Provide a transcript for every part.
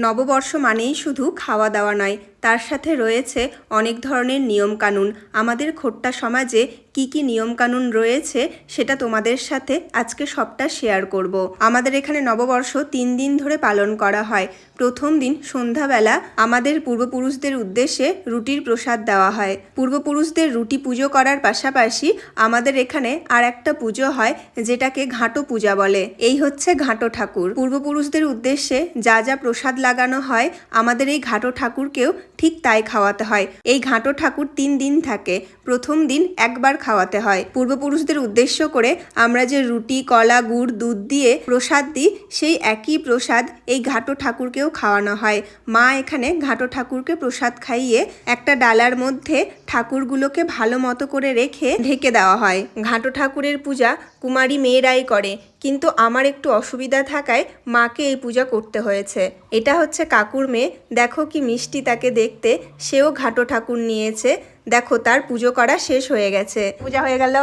নববর্ষ মানেই শুধু খাওয়া দাওয়া নয় তার সাথে রয়েছে অনেক ধরনের নিয়মকানুন। আমাদের খোট্টা সমাজে কি কি নিয়মকানুন রয়েছে সেটা তোমাদের সাথে আজকে সবটা শেয়ার করব। আমাদের এখানে নববর্ষ তিন দিন ধরে পালন করা হয়। প্রথম দিন সন্ধ্যাবেলা আমাদের পূর্বপুরুষদের উদ্দেশ্যে রুটির প্রসাদ দেওয়া হয়। পূর্বপুরুষদের রুটি পুজো করার পাশাপাশি আমাদের এখানে আর একটা পুজো হয় যেটাকে ঘাটো পূজা বলে। এই হচ্ছে ঘাটো ঠাকুর। পূর্বপুরুষদের উদ্দেশ্যে যা যা প্রসাদ লাগানো হয় আমাদের এই ঘাটো ঠাকুরকেও ঠিক তাই খাওয়াতে হয়। এই ঘাটো ঠাকুর তিন দিন থাকে। প্রথম দিন একবার খাওয়াতে হয়। পূর্বপুরুষদের উদ্দেশ্য করে আমরা যে রুটি, কলা, গুড়, দুধ দিয়ে প্রসাদ দিই, সেই একই প্রসাদ এই ঘাটো ঠাকুরকেও খাওয়ানো হয়। মা এখানে ঘাটো ঠাকুরকে প্রসাদ খাইয়ে একটা ডালার মধ্যে ঠাকুরগুলোকে ভালো মতো করে রেখে ঢেকে দেওয়া হয়। ঘাটো ঠাকুরের পূজা কুমারী মেয়েরাই করে। কিন্তু আমার একটু অসুবিধা থাকায় মাকে এই পূজা করতে হয়েছে। এটা হচ্ছে কাকুর মেয়ে। দেখো কি মিষ্টি তাকে দেখতে। সেও ঘাটো ঠাকুর নিয়েছে। দেখো তার পুজো করা শেষ হয়ে গেছে। পূজা হয়ে গেল।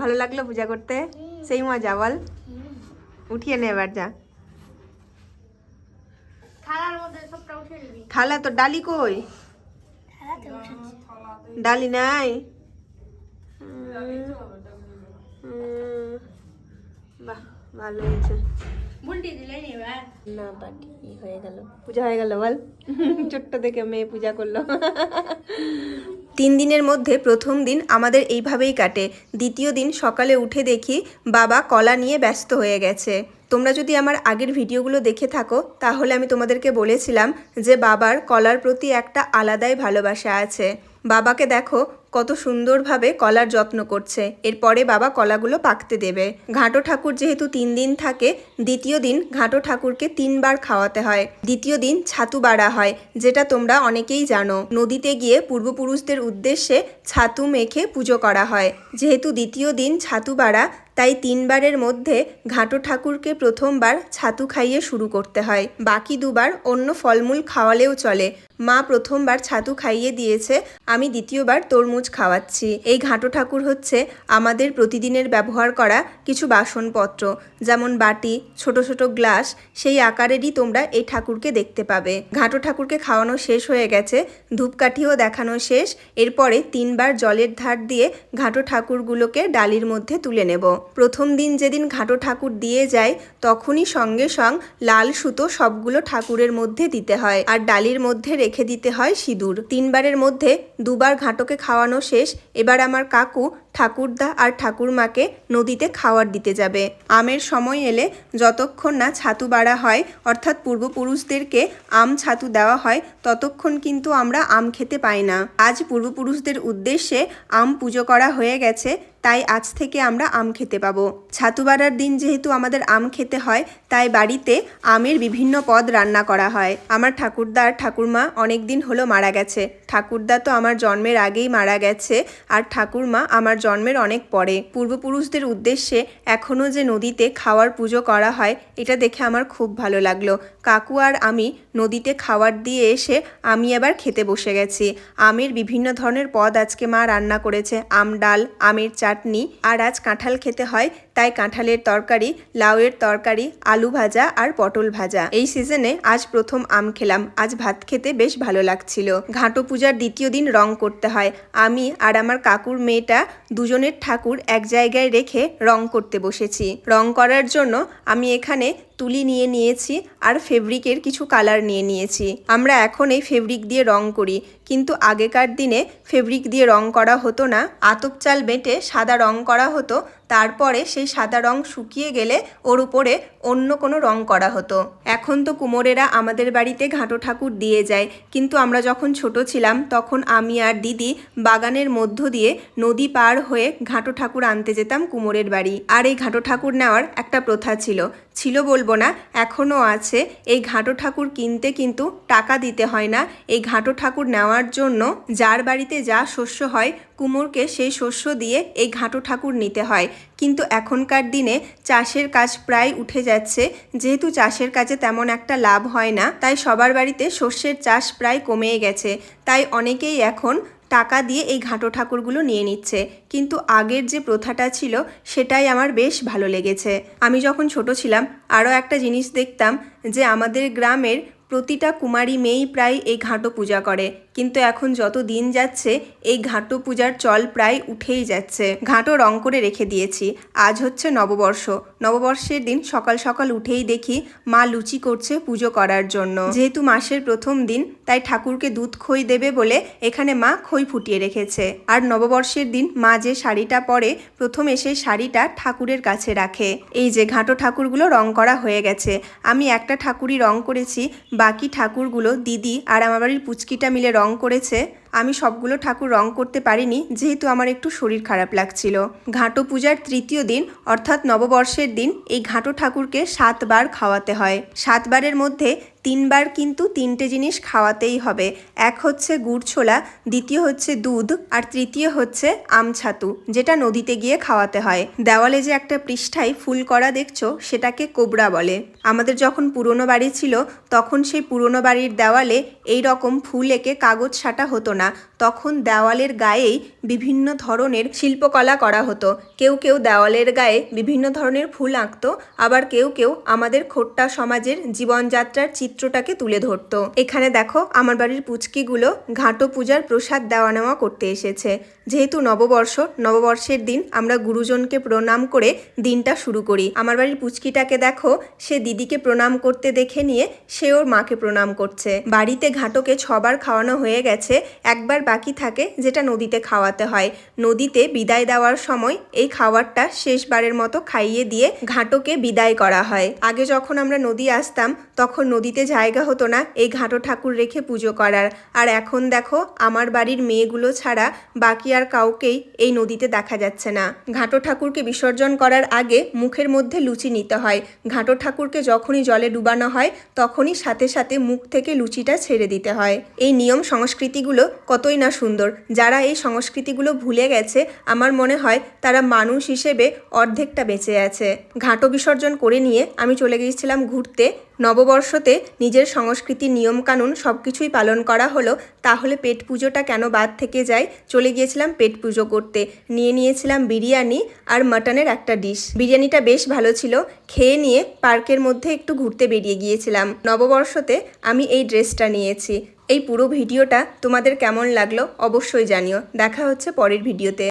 ভালো লাগল পূজা করতে। সেই মজা বল। উঠিয়ে নে এবার যা। থালা তো ডালি কই? ডালি নাই? উম, বাহ ভালো হয়েছে। বুলটি দিলে এবার। না বাটি হয়ে গেল। পূজা হয়ে গেল বল। ছোট্ট দেখে মেয়ে পূজা করল তিন দিনের মধ্যে প্রথম দিন আমাদের এইভাবেই কাটে। দ্বিতীয় দিন সকালে উঠে দেখি বাবা কলা নিয়ে ব্যস্ত হয়ে গেছে। তোমরা যদি আমার আগের ভিডিওগুলো দেখে থাকো তাহলে আমি তোমাদেরকে বলেছিলাম যে বাবার কলার প্রতি একটা আলাদাই ভালোবাসা আছে। বাবাকে দেখো, কত সুন্দরভাবে কলার যত্ন করছে। এরপরে বাবা কলাগুলো পাকতে দেবে। ঘাটো ঠাকুর যেহেতু তিন দিন থাকে, দ্বিতীয় দিন ঘাটো ঠাকুরকে তিনবার খাওয়াতে হয়। দ্বিতীয় দিন ছাতু বাড়া হয়, যেটা তোমরা অনেকেই জানো। নদীতে গিয়ে পূর্বপুরুষদের উদ্দেশ্যে ছাতু মেখে পুজো করা হয়। যেহেতু দ্বিতীয় দিন ছাতু বাড়া, তাই তিনবারের মধ্যে ঘাটো ঠাকুরকে প্রথমবার ছাতু খাইয়ে শুরু করতে হয়। বাকি দুবার অন্য ফলমূল খাওয়ালেও চলে। মা প্রথমবার ছাতু খাইয়ে দিয়েছে আমি দ্বিতীয়বার তরমুজ খাওয়াচ্ছি। এই ঘাটো ঠাকুর হচ্ছে আমাদের প্রতিদিনের ব্যবহার করা কিছু বাসনপত্র, যেমন বাটি, ছোট ছোট গ্লাস, সেই আকারেরই তোমরা এই ঠাকুরকে দেখতে পাবে। ঘাটো ঠাকুরকে খাওয়ানো শেষ হয়ে গেছে, ধূপকাঠিও দেখানো শেষ। এরপরে তিনবার জলের ধার দিয়ে ঘাটো ঠাকুরগুলোকে ডালির মধ্যে তুলে নেব। প্রথম দিন যেদিন ঘাটো ঠাকুর দিয়ে যায়, তখনই সঙ্গে সঙ্গ লাল সুতো সবগুলো ঠাকুরের মধ্যে দিতে হয়, আর ডালির মধ্যে রেখে দিতে হয় সিঁদুর। তিনবারের মধ্যে দুবার ঘাটকে খাওয়ানো শেষ। এবার আমার কাকু ঠাকুরদা আর ঠাকুরমাকে নদীতে খাওয়ার দিতে যাবে। আমের সময় এলে যতক্ষণ না ছাতু বাড়া হয়, অর্থাৎ পূর্বপুরুষদেরকে আম ছাতু দেওয়া হয়, ততক্ষণ কিন্তু আমরা আম খেতে পাই না। আজ পূর্বপুরুষদের উদ্দেশ্যে আম পুজো করা হয়ে গেছে, তাই আজ থেকে আমরা আম খেতে পাবো। ছাতু বাড়ার দিন যেহেতু আমাদের আম খেতে হয়, তাই বাড়িতে আমের বিভিন্ন পদ রান্না করা হয়। আমার ঠাকুরদা আর ঠাকুরমা অনেক দিন হলো মারা গেছে। ঠাকুরদা তো আমার জন্মের আগেই মারা গেছে, আর ঠাকুরমা আমার জন্মের অনেক পরে। পূর্বপুরুষদের উদ্দেশ্যে এখনও যে নদীতে খাওয়ার পুজো করা হয়, এটা দেখে আমার খুব ভালো লাগল। কাকু আর আমি নদীতে খাওয়ার দিয়ে এসে আমি এবার খেতে বসে গেছি। আমের বিভিন্ন ধরনের পদ আজকে মা রান্না করেছে। আম ডাল, আমের চাটনি আর আজ কাঁঠাল খেতে হয় তাই কাঁঠালের তরকারি, লাউয়ের তরকারি, আলু ভাজা আর পটল ভাজা। এই সিজনে আজ প্রথম আম খেলাম। আজ ভাত খেতে বেশ ভালো লাগছিল। ঘাটো পূজার দ্বিতীয় দিন রং করতে হয়। আমি আর আমার কাকুর মেয়েটা দুজনের ঠাকুর এক জায়গায় রেখে রং করতে বসেছি। রং করার জন্য আমি এখানে তুলি নিয়ে নিয়েছি আর ফেব্রিকের কিছু কালার নিয়ে নিয়েছি। আমরা এখন এই ফেব্রিক দিয়ে রং করি। কিন্তু আগেকার দিনে ফেব্রিক দিয়ে রং করা হতো না। আতপ চাল বেটে সাদা রং করা হতো। তারপরে সেই সাদা রং শুকিয়ে গেলে ওর উপরে অন্য কোনো রং করা হতো। এখন তো কুমোরেরা আমাদের বাড়িতে ঘাটো ঠাকুর দিয়ে যায়। কিন্তু আমরা যখন ছোট ছিলাম, তখন আমি আর দিদি বাগানের মধ্য দিয়ে নদী পার হয়ে ঘাটো ঠাকুর আনতে যেতাম কুমোরের বাড়ি। আর এই ঘাটো ঠাকুর নেওয়ার একটা প্রথা ছিল। ছিল বলব না এখনও আছে। এই ঘাটো ঠাকুর কিনতে কিন্তু টাকা দিতে হয় না। এই ঘাটো ঠাকুর নেওয়ার জন্য যার বাড়িতে যা শস্য হয়, কুমোরকে সেই শস্য দিয়ে এই ঘাটো ঠাকুর নিতে হয়। কিন্তু এখনকার দিনে চাষের কাজ প্রায় উঠে যাচ্ছে। যেহেতু চাষের কাজে তেমন একটা লাভ হয় না, তাই সবার বাড়িতে শস্যের চাষ প্রায় কমেই গেছে। তাই অনেকেই এখন টাকা দিয়ে এই ঘাঁটো ঠাকুরগুলো নিয়ে নিচ্ছে। কিন্তু আগের যে প্রথাটা ছিল, সেটাই আমার বেশ ভালো লেগেছে। আমি যখন ছোট ছিলাম, আরও একটা জিনিস দেখতাম যে আমাদের গ্রামের প্রতিটা কুমারী মেয়েই প্রায় এই ঘাটো পূজা করে। কিন্তু এখন যত দিন যাচ্ছে, এই ঘাটো পূজার চল প্রায় উঠেই যাচ্ছে। ঘাটো রং করে রেখে দিয়েছি। আজ হচ্ছে নববর্ষ। নববর্ষের দিন সকাল সকাল উঠেই দেখি মা লুচি করছে পুজো করার জন্য। যেহেতু মাসের প্রথম দিন, তাই ঠাকুরকে দুধ খই দেবে বলে এখানে মা খই ফুটিয়ে রেখেছে। আর নববর্ষের দিন মা যে শাড়িটা পরে, প্রথমে সেই শাড়িটা ঠাকুরের কাছে রাখে। এই যে ঘাটো ঠাকুরগুলো রং করা হয়ে গেছে, আমি একটা ঠাকুরই রং করেছি বাকি ঠাকুরগুলো দিদি আর আমার বাড়ির পুচকিটা মিলে রং করেছে। আমি সবগুলো ঠাকুর রং করতে পারিনি, যেহেতু আমার একটু শরীর খারাপ লাগছিল। ঘাটো পূজার তৃতীয় দিন, অর্থাৎ নববর্ষের দিন, এই ঘাটো ঠাকুরকে সাতবার খাওয়াতে হয়। সাতবারের মধ্যে তিনবার কিন্তু তিনটে জিনিস খাওয়াতেই হবে। এক হচ্ছে গুড় ছোলা, দ্বিতীয় হচ্ছে দুধ, আর তৃতীয় হচ্ছে আমছাতু যেটা নদীতে গিয়ে খাওয়াতে হয়। দেওয়ালে যে একটা পৃষ্ঠায় ফুল করা দেখছ, সেটাকে কোবরা বলে। আমাদের যখন পুরনো বাড়ি ছিল, তখন সেই পুরনো বাড়ির দেওয়ালে এই রকম ফুল এঁকে কাগজ ছাটা হতো না। তখন দেওয়ালের গায়েই বিভিন্ন ধরনের শিল্পকলা করা হতো। কেউ কেউ দেওয়ালের গায়ে বিভিন্ন ধরনের ফুল আঁকতো, আবার কেউ কেউ আমাদের খোট্টা সমাজের জীবনযাত্রার চিত্রটাকে তুলে ধরতো। এখানে দেখো, আমার বাড়ির পুচকিগুলো ঘাটো পূজার প্রসাদ দেওয়া নেওয়া করতে এসেছে। যেহেতু নববর্ষ, নববর্ষের দিন আমরা গুরুজনকে প্রণাম করে দিনটা শুরু করি। আমার বাড়ির পুচকিটাকে দেখো, সে দিদিকে প্রণাম করতে দেখে নিয়ে সে ওর মাকে প্রণাম করছে। বাড়িতে ঘাটোকে ছবার খাওয়ানো হয়ে গেছে, একবার বাকি থাকে যেটা নদীতে খাওয়াতে হয়। নদীতে বিদায় দেওয়ার সময় এই খাবারটা শেষবারের মতো খাইয়ে দিয়ে ঘাটোকে বিদায় করা হয়। আগে যখন আমরা নদী আসতাম, তখন নদীতে জায়গা হতো না এই ঘাটো ঠাকুর রেখে পুজো করার। আর এখন দেখো, আমার বাড়ির মেয়েগুলো ছাড়া বাকি আর কাউকেই এই নদীতে দেখা যাচ্ছে না। ঘাটো ঠাকুরকে বিসর্জন করার আগে মুখের মধ্যে লুচি নিতে হয়। ঘাটো ঠাকুরকে যখনই জলে ডুবানো হয়, তখনই সাথে সাথে মুখ থেকে লুচিটা ছেড়ে দিতে হয়। এই নিয়ম সংস্কৃতিগুলো কতই না সুন্দর। যারা এই সংস্কৃতিগুলো ভুলে গেছে, আমার মনে হয় তারা মানুষ হিসেবে অর্ধেকটা বেঁচে আছে। ঘাটো বিসর্জন করে নিয়ে আমি চলে গিয়েছিলাম ঘুরতে। নববর্ষতে নিজের সংস্কৃতির নিয়মকানুন সব কিছুই পালন করা হলো, তাহলে পেট পুজোটা কেন বাদ থেকে যায়? চলে গিয়েছিলাম পেট পুজো করতে। নিয়ে নিয়েছিলাম বিরিয়ানি আর মাটনের একটা ডিশ। বিরিয়ানিটা বেশ ভালো ছিল। খেয়ে নিয়ে পার্কের মধ্যে একটু ঘুরতে বেরিয়ে গিয়েছিলাম। নববর্ষতে আমি এই ড্রেসটা নিয়েছি। এই পুরো ভিডিওটা তোমাদের কেমন লাগল অবশ্যই জানিও। দেখা হচ্ছে পরের ভিডিওতে।